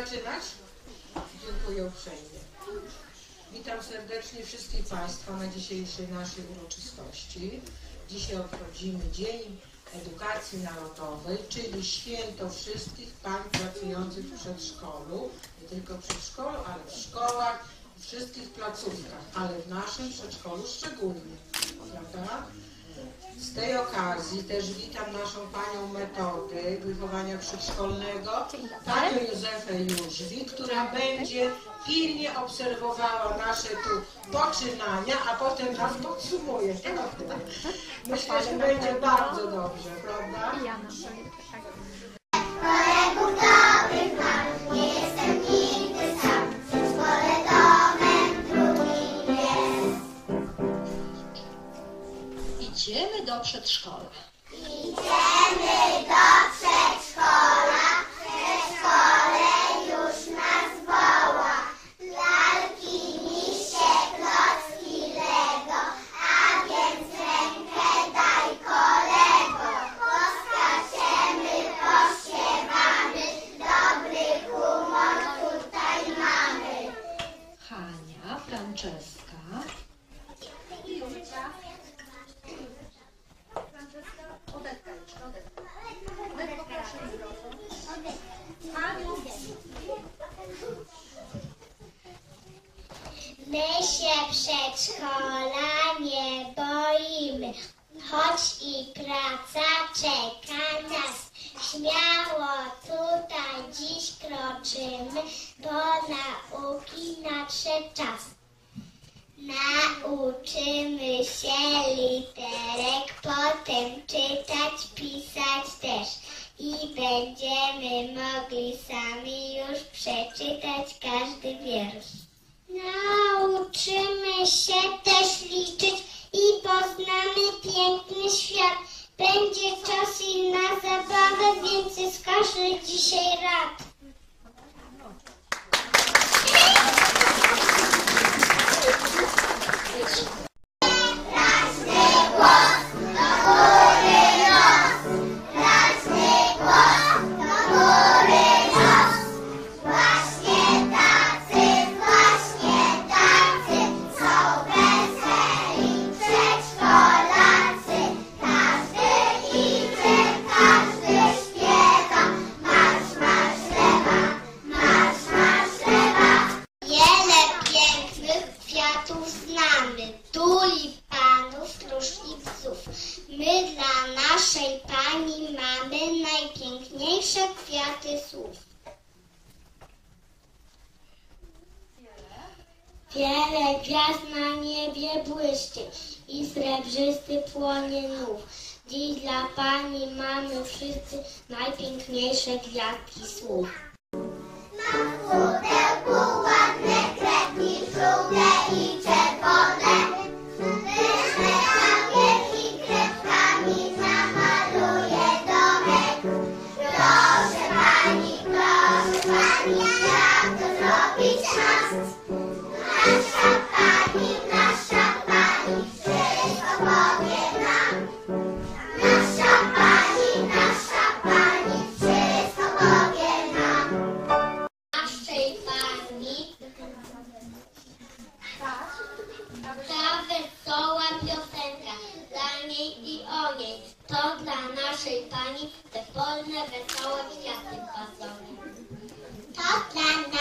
zaczynać? Dziękuję uprzejmie. Witam serdecznie wszystkich Państwa na dzisiejszej naszej uroczystości. Dzisiaj obchodzimy Dzień Edukacji Narodowej, czyli święto wszystkich pań pracujących w przedszkolu, nie tylko w przedszkolu, ale w szkołach, wszystkich placówkach, ale w naszym przedszkolu szczególnie, prawda? Z tej okazji też witam naszą panią metody wychowania przedszkolnego, panią Józefę Jóźwi, która będzie pilnie obserwowała nasze tu poczynania, a potem nas podsumuje. prawda? Myślę, że będzie bardzo dobrze, prawda? Dobrych Idziemy do przedszkola. Idziemy do przedszkola, przedszkole już nas woła. Lalki, misie, klocki, Lego, a więc rękę daj kolego. Poskaczemy, pośpiewamy, dobry humor tutaj mamy. Hania, Franceska, My się przedszkola nie boimy, choć i praca czeka nas. Śmiało tutaj dziś kroczymy, bo nauki nadszedł czas. Nauczymy się literek, potem czytać, pisać też. I będziemy mogli sami już przeczytać każdy wiersz. Nauczymy się też liczyć i poznamy piękny świat. Będzie czas i na zabawę, więc każdy dzisiaj rad. Właśnie Wiele gwiazd na niebie błyszczy i srebrzysty płonie nów. Dziś dla Pani mamy wszyscy najpiękniejsze kwiatki słów. Mam w pudełku ładne kredki, żółte i czerwone. Wyżne kamień i kredkami zamaluję domek. Proszę Pani, proszę Pani, jak to zrobić nas? Naszej Pani te polne, wesołe kwiaty pasowe. To dla naszej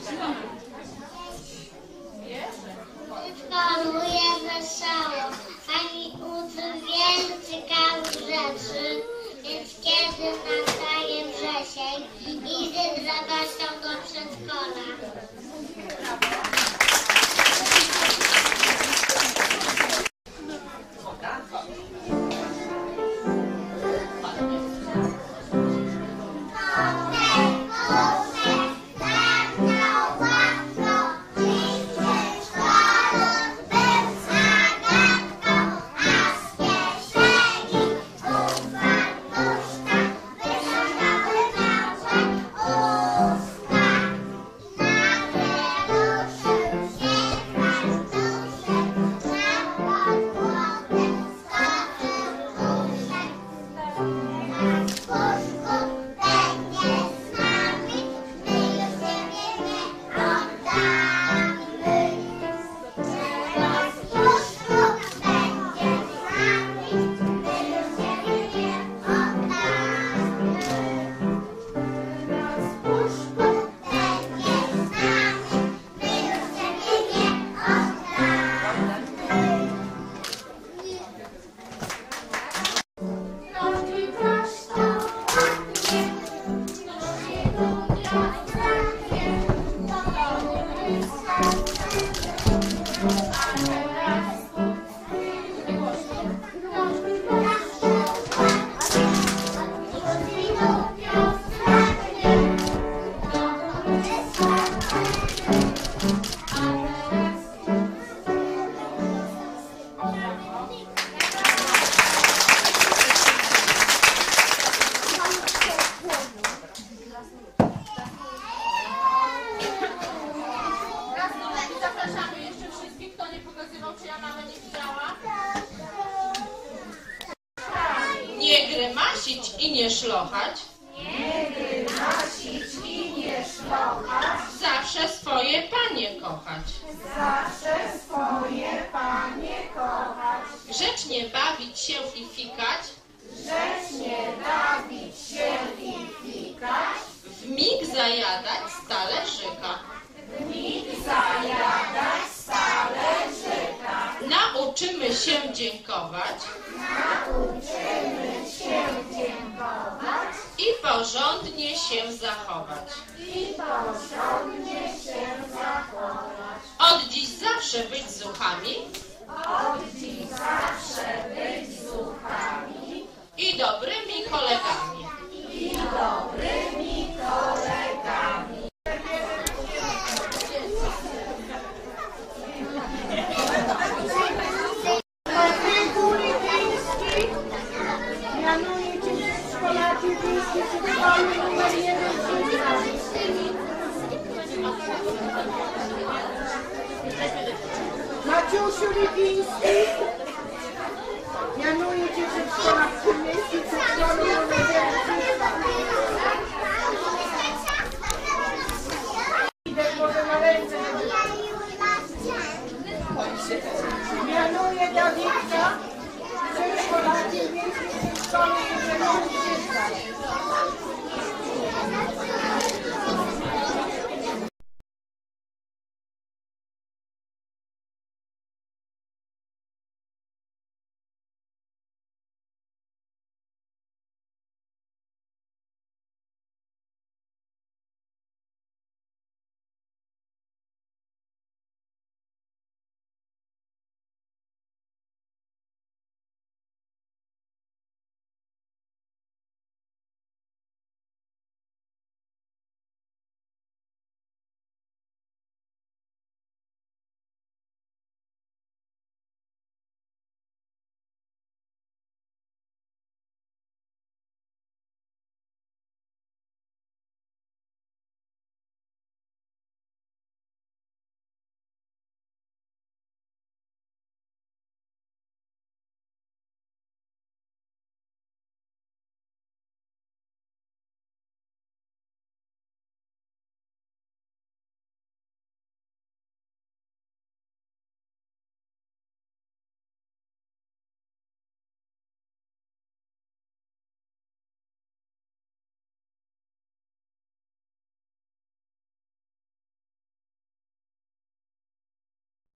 希望 grymasić i nie szlochać. Nie grymasić i nie szlochać. Zawsze swoje panie kochać. Zawsze swoje panie kochać. Grzecznie bawić się i fikać. Grzecznie bawić się i fikać. W mig zajadać z talerzyka. Nauczymy się dziękować. Nauczymy się dziękować. I porządnie się zachować. I porządnie się zachować. Od dziś zawsze być zuchami. Od dziś zawsze Ciuli Vinski. Ja nu e ce se